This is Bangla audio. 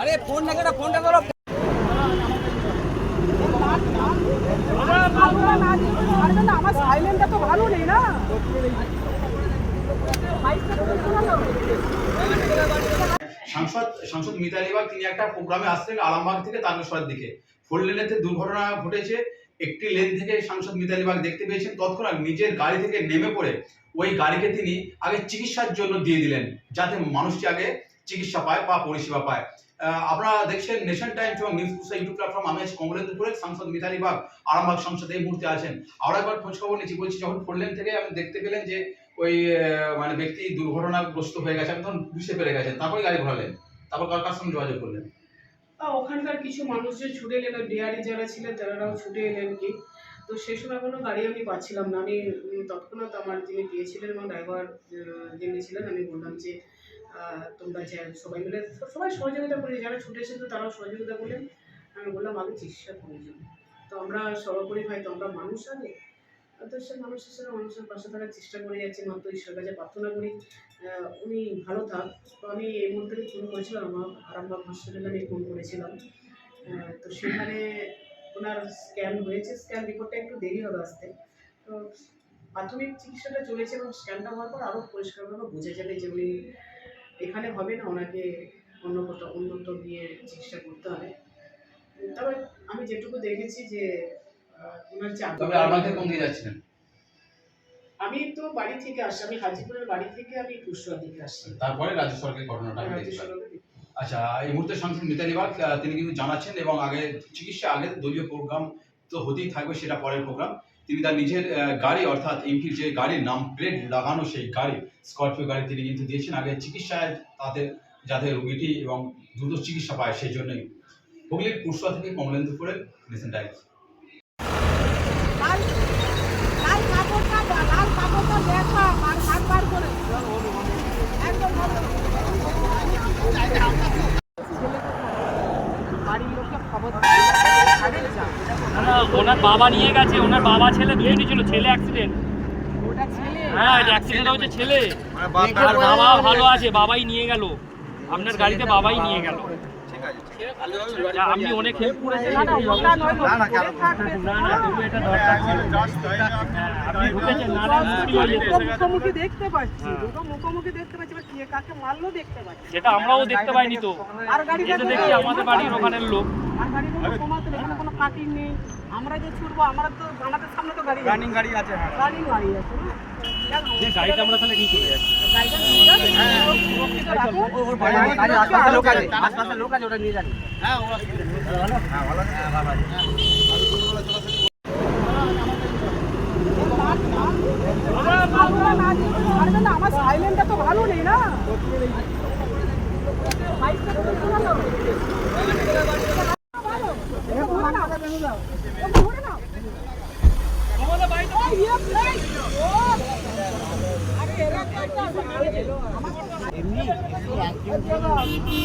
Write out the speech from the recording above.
আরে ফোন না ফোনটা সাইলেন্টটা তো ভালো নেই না সাংসদ সাংসদ তিনি একটা প্রোগ্রামে আসছেন আরামবাগ থেকে তারকেশ্বরের দিকে। ফোর লেনেতে দুর্ঘটনা ঘটেছে একটি লেন থেকে সাংসদ মিতালি বাগ দেখতে পেয়েছেন। তৎক্ষণাৎ নিজের গাড়ি থেকে নেমে পড়ে ওই গাড়িকে তিনি আগে চিকিৎসার জন্য দিয়ে দিলেন, যাতে মানুষটি আগে চিকিৎসা পায় বা পরিষেবা পায়। আপনারা দেখছেন নেশন টাইমস এবং নিউজ পুস্তা ইউটিউব প্ল্যাটফর্ম আমি আছি কমলেন্দপুরের সাংসদ মিতালি বাগ, আরামবাগ সংসদ এই মুহূর্তে আছেন। আমরা একবার খোঁজ খবর নিচ্ছি, বলছি যখন ফোর লেন থেকে আপনি দেখতে পেলেন যে ওই মানে ব্যক্তি দুর্ঘটনাগ্রস্ত হয়ে গেছে আপনি তখন বুঝতে পেরে গেছেন তারপরে গাড়ি ঘোরালেন। তারপর কার সঙ্গে যোগাযোগ করলেন? ওখানকার কিছু মানুষজন ছুটে এলেন বিহারি যারা ছিলেন তারাও ছুটে এলেন কি? তো সে সময় কোনো গাড়ি আমি পাচ্ছিলাম না। আমি তৎক্ষণাৎ আমার যিনি গিয়েছিলেন এবং ড্রাইভার যিনি ছিলেন, আমি বললাম যে তোমরা যে, সবাই মিলে, সবাই সহযোগিতা করি যারা ছুটে এসেছে তারাও সহযোগিতা করলেন। আমি বললাম আগে চিকিৎসা প্রয়োজন তো আমরা সর্বোপরি ভাই তো আমরা মানুষ আগে? সে মানুষের সাথে মানুষের পাশে থাকার চেষ্টা করে যাচ্ছি মাত্র ঈশ্বরের কাছে প্রার্থনা করি। উনি ভালো থাক। তো আমি এই মুহূর্তে ফোন করেছিলাম, আমার আরামবাগ হসপিটালে আমি ফোন করেছিলাম। তো সেখানে ওনার স্ক্যান হয়েছে। স্ক্যান রিপোর্টটা একটু দেরি হবে আসতে। তো প্রাথমিক চিকিৎসাটা চলেছে এবং স্ক্যানটা হওয়ার পর আরও পরিষ্কারভাবে বোঝা যাবে যে উনি এখানে হবে না, ওনাকে অন্য কোথাও, অন্যত্র গিয়ে চিকিৎসা করতে হবে। তবে আমি যেটুকু দেখেছি যে ওনার যে তবে আরামবাগ কোন দিকে যাচ্ছিলেন? আমি তো বাড়ি থেকে আমি হাজিপুরের বাড়ি থেকে আমি আসছি। তারপরে রাজ্য সরকারের ঘটনাটা আমি আচ্ছা এই মুহূর্তে সাংসদ মিতালি বাগ আহ, তিনি কিন্তু জানাচ্ছেন এবং আগে চিকিৎসা আগে দলীয় প্রোগ্রাম তো হতেই থাকবে সেটা পরের প্রোগ্রাম। তিনি তার নিজের গাড়ি অর্থাৎ এমপির যে গাড়ির নাম প্লেট লাগানো সেই গাড়ি স্করপিও গাড়ি তিনি কিন্তু দিয়েছেন। আগে চিকিৎসায় তাদের যাতে রোগীটি এবং দ্রুত চিকিৎসা পায় সেই জন্যই। হুগলির পুরসভা থেকে কমলেন্দুপুরের নেশন টাইমস ওনার বাবা নিয়ে গেছে ওনার বাবা ছেলে দুজনই ছিল ছেলে অ্যাক্সিডেন্ট হ্যাঁ অ্যাক্সিডেন্ট হচ্ছে ছেলে। আর বাবা ভালো আছে বাবাই নিয়ে গেল। আপনার গাড়িতে বাবাই নিয়ে গেল। আপনি অনেক হেল্প করেছেন হ্যাঁ, হয়ে মুখোমুখি দেখতে পাচ্ছি হ্যাঁ। দুটো মুখোমুখি দেখতে পাচ্ছি এবার কে কাকে মারলো দেখতে পাচ্ছি। সেটা আমরাও দেখতে পাইনি তো। আর গাড়িটা দেখছি আমাদের বাড়ির ওখানের লোক। আর গাড়ি কোনো কমাতে এখানে কোনো কাটিং নেই। আমরা যে ছুটবো আমরা তো আমাদের সামনে তো গাড়ি রানিং গাড়ি আছে রানিং গাড়ি আছে না? যে আমরা সাইলেন্টটা তো ভালো নেই না আমি